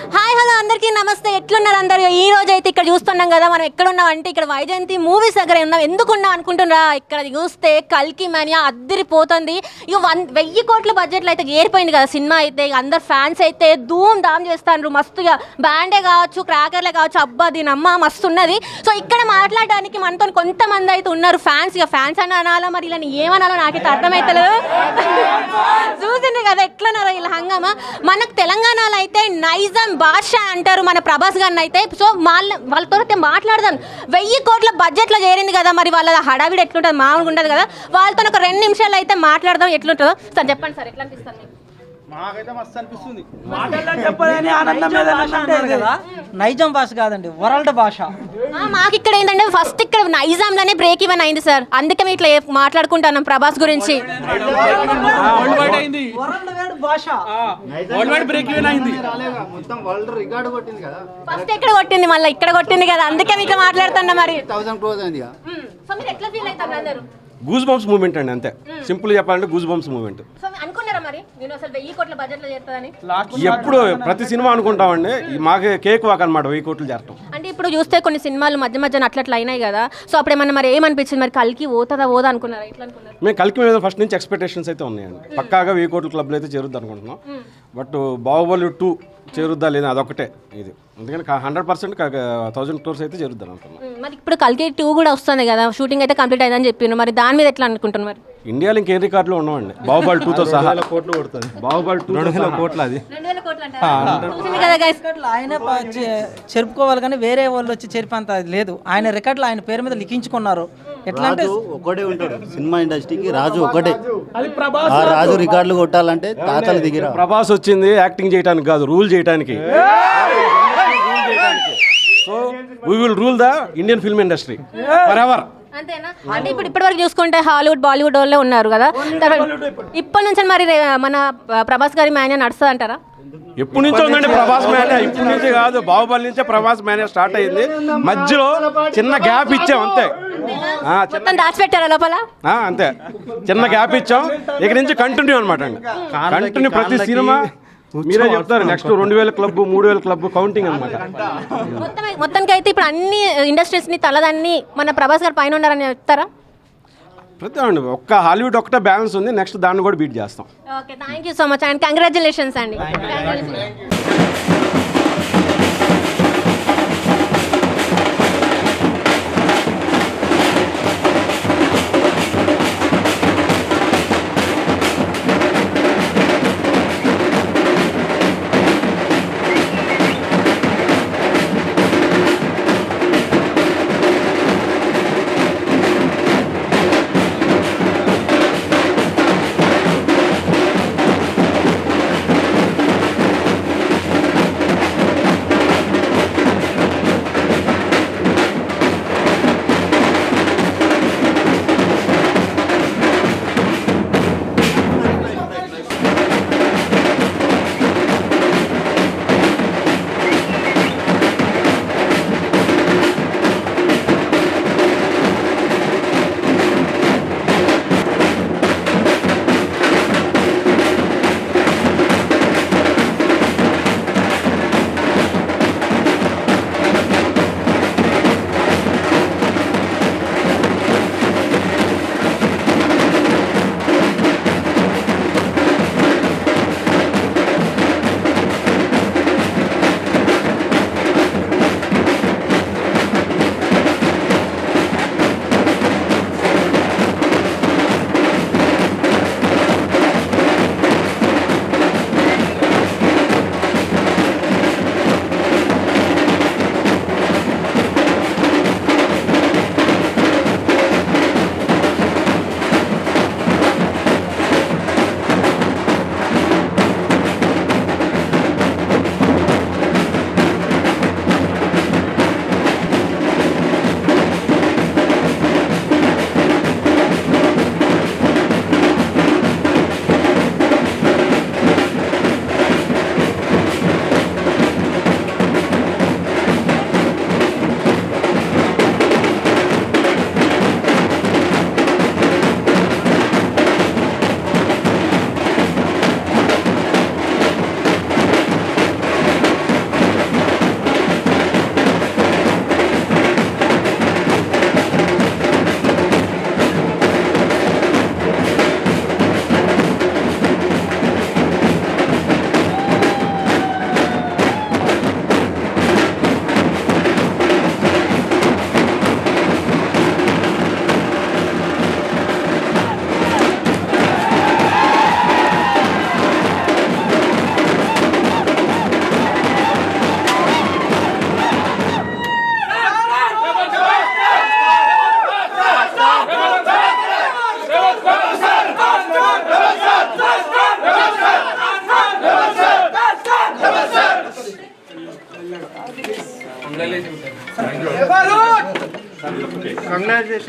Hi, hello. అందరికీ నమస్తే. ఎట్లున్నారు అందరు? ఈ రోజు అయితే ఇక్కడ చూస్తున్నాం కదా మనం ఎక్కడ ఉన్నాం అంటే ఇక్కడ వైజయంతి మూవీస్ దగ్గర ఉన్నాం. ఎందుకు ఉన్నాం అనుకుంటున్నారా? ఇక్కడ చూస్తే కల్కి మానియా అద్దరిపోతుంది. ఇక వన్ వెయ్యి కోట్ల బడ్జెట్లో అయితే ఏరిపోయింది కదా సినిమా అయితే. ఇక అందరు ఫ్యాన్స్ అయితే ధూమ్ ధామ్ చేస్తాండ్రు. మస్తుగా బ్యాండే కావచ్చు క్రాకర్లే కావచ్చు. అబ్బా దీని అమ్మ మస్తు ఉన్నది సో ఇక్కడ మాట్లాడడానికి మనతో కొంతమంది అయితే ఉన్నారు ఫ్యాన్స్. ఇక ఫ్యాన్స్ అని అనాలా మరి? ఇలా ఏమనాలో నాకైతే అర్థమవుతలేదు చూసింది కదా ఎట్లున్నారో ఇలా హంగామా మనకు తెలంగాణలో అయితే నైజాం భాష అంటారు మన ప్రభాస్ గారిని అయితే. సో వాళ్ళ వాళ్ళతో అయితే మాట్లాడదాం. వెయ్యి కోట్ల బడ్జెట్లో చేరింది కదా మరి వాళ్ళ హడావిడి ఎట్లుంటుంది? మామూలుగా ఉండదు కదా. వాళ్ళతో ఒక రెండు నిమిషాలు అయితే మాట్లాడదాం ఎట్లుంటుందో. సార్ చెప్పండి సార్ ఎట్లా అనిపిస్తుంది? మాకైతే మస్తు అనిపిస్తుంది. మాటల్లో చెప్పలేని ఆనందం ఏదైనా ఉంటే కదా. నైజం భాష కాదండి వరల్డ్ భాష. ఆ, మాకు ఇక్కడ ఏంటంటే ఫస్ట్ ఇక్కడ నైజాంలోనే బ్రేక్ ఇవన్ అయింది సార్ అందుకే మేము ఇట్లా మాట్లాడుకుంటున్నాం ప్రభాస్ గురించి. వరల్డ్ వైడ్ అయింది. వరల్డ్ వైడ్ భాష. వరల్డ్ వైడ్ బ్రేక్ ఈవెన్ అయింది. మొత్తం వరల్డ్ రికార్డు కొట్టింది కదా. ఫస్ట్ ఎక్కడ కొట్టింది మళ్ళీ ఇక్కడ కొట్టింది కదా. అందుకే ఇట్లా మాట్లాడుతున్నా మరి. గూస్ బంప్స్ మూమెంట్ అండి అంతే. సింపుల్ చెప్పాలంటే గూస్ బంప్స్ మూమెంట్ సో మీరు? అనుకున్నారా మరి నేను అసలు వెయ్యి కోట్ల బడ్జెట్లో చేస్తుందని ఎప్పుడు ప్రతి సినిమా అనుకుంటామండి. ఈ మాకే కేక్ వాక్ అనమాట వెయ్యి కోట్లు చేరటం. అంటే ఇప్పుడు చూస్తే కొన్ని సినిమాలు మధ్య మధ్యన అట్లా అట్లా అయినాయి కదా. సో అప్పుడు ఏమన్నా మరి ఏమనిపించింది? మరి కలికి పోతుందా పోదా అనుకున్నారా? ఎట్లా అనుకున్నారు? మేము కలికి మీద ఫస్ట్ నుంచి ఎక్స్పెక్టేషన్స్ అయితే ఉన్నాయండి. పక్కాగా వెయ్యి కోట్ల క్లబ్లో అయితే చేరుద్ది అనుకుంటున్నాం. బట్ బాహుబలి టూ చేరుద్దా లేదా అదొకటే ఇది. అందుకని హండ్రెడ్ పర్సెంట్ థౌసండ్ క్రోర్స్ అయితే చేరుద్దాం అనుకున్నాం మరి ఇప్పుడు కలికి టూ కూడా వస్తుంది కదా. షూటింగ్ అయితే కంప్లీట్ అయిందని చెప్పిండ్రు మరి దాని మీద ఎట్లా అనుకుంటున్నారు? మరి ఇండియాలో ఇంకేం రికార్డులో ఉన్నామండి బాహుబలి టూతో సహా. కోట్లు కొడుతుంది. బాహుబలి టూ రెండు వేల కోట్ల అది. ఆయనే చెరుపుకోవాలి కానీ వేరే వాళ్ళు వచ్చి చెరిపేంత అది లేదు. ఆయన రికార్డులు ఆయన పేరు మీద లిఖించుకున్నారు. ఎట్లా అంటే రాజు ఒకటే ఉంటాడు. సినిమా ఇండస్ట్రీకి రాజు ఒకటే అది ప్రభాస్ ఆ రాజు రికార్డులు కొట్టాలంటే తాతలు దిగిరా. ప్రభాస్ వచ్చింది యాక్టింగ్ చేయడానికి కాదు రూల్ చేయడానికి so we will rule the Indian film industry forever అంతేనా? అంటే ఇప్పుడు ఇప్పటివరకు చూసుకుంటే హాలీవుడ్ బాలీవుడ్ వాళ్ళే ఉన్నారు కదా. తర్వాత ఇప్పటి నుంచి మరి రే- మన ప్రభాస్ గారి మాన్యా నడుస్తుంది అంటారా ఎప్పటి నుంచో ఉందండి ప్రభాస్ మ్యాన్? ఇప్పటి నుంచి కాదు బాహుబలి నుంచే ప్రభాస్ మ్యాన్ స్టార్ట్ అయింది. మధ్యలో చిన్న గ్యాప్ ఇచ్చాం అంతే. ఆ, చిన్న- మొత్తం దాచిపెట్టారా లోపల? ఆ, అంతే. చిన్న గ్యాప్ ఇచ్చాం. ఇక నుంచి కంటిన్యూ అనమాట అండి. కంటిన్యూ ప్రతి సినిమా మీరే చెప్తారు నెక్స్ట్ రెండు వేల క్లబ్ మూడు వేల క్లబ్ కౌంటింగ్ అనమాట మొత్తం మొత్తానికి అయితే ఇప్పుడు అన్ని ఇండస్ట్రీస్ని తలదన్ని మన ప్రభాస్ గారు పైన ఉన్నారని చెప్తారా? ప్రతి అండి ఒక్క హాలీవుడ్ ఒక్కటే బ్యాలెన్స్ ఉంది నెక్స్ట్ దాన్ని కూడా బీట్ చేస్తాం. Okay thank you so much and. Congratulations అండి Congratulations.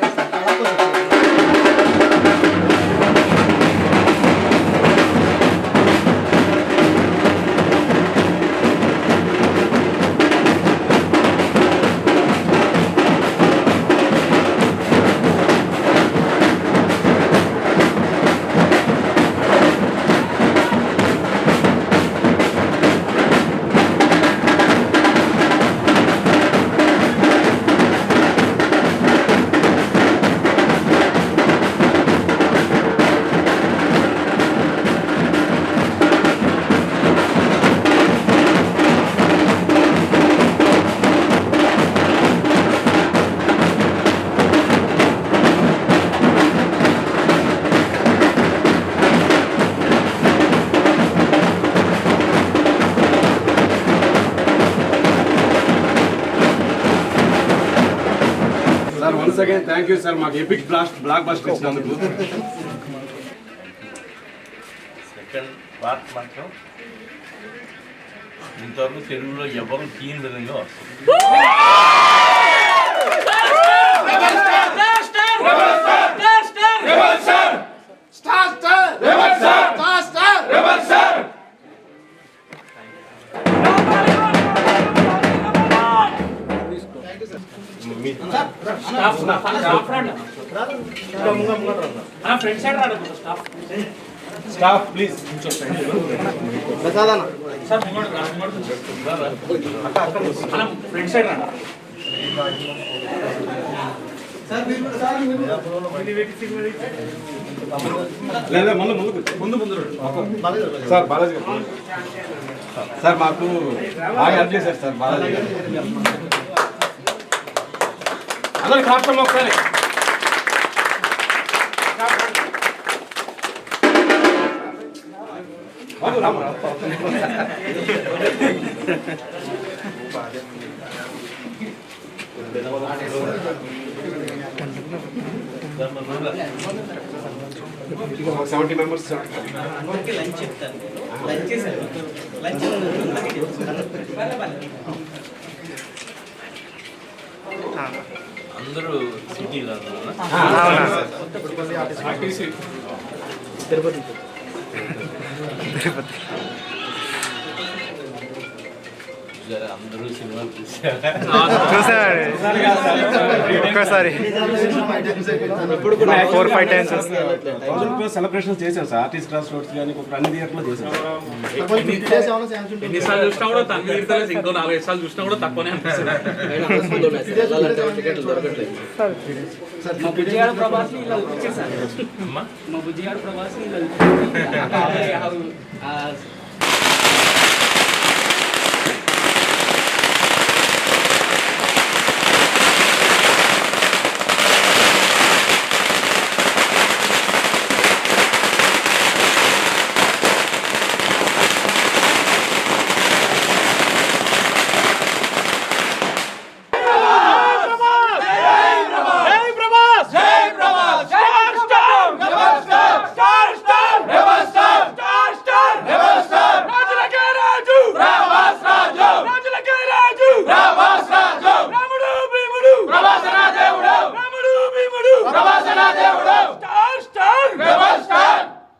Once again thank you sir మాకు epic blast blockbuster second second part మాత్రం ఇంతవరకు తెలుగులో ఎవరు తీయని విధంగా వస్తుంది స్టాఫ్ ప్లీజ్ లేదా ముందు ముందు ముందు ముందు రండి. సార్ బాలాజీ గారు. సార్ మాకు బాగా చేశారు సార్ బాలాజీ అందరికి రాష్ట్రంలో ఒకసారి సెవెంటీ మెంబర్స్ అందరూ సిటీలో జర అందరూ సినిమాలు చూసారా ఒక్కసారి ఫోర్ ఫైవ్ టైమ్స్ సెలబ్రేషన్ చేశాం సార్ ఆర్టిస్ట్ క్రాస్ రోడ్స్ కానీ ఒక అన్ని థియేటర్లో చేశాం ఎన్నిసార్లు చూసినా కూడా తన్వి తీరుతలేదు ఇంకో నాలుగైదు సార్లు చూసినా కూడా తక్కువనే అనిపిస్తుంది అమ్మా మా బుజ్జిగాడు ప్రభాస్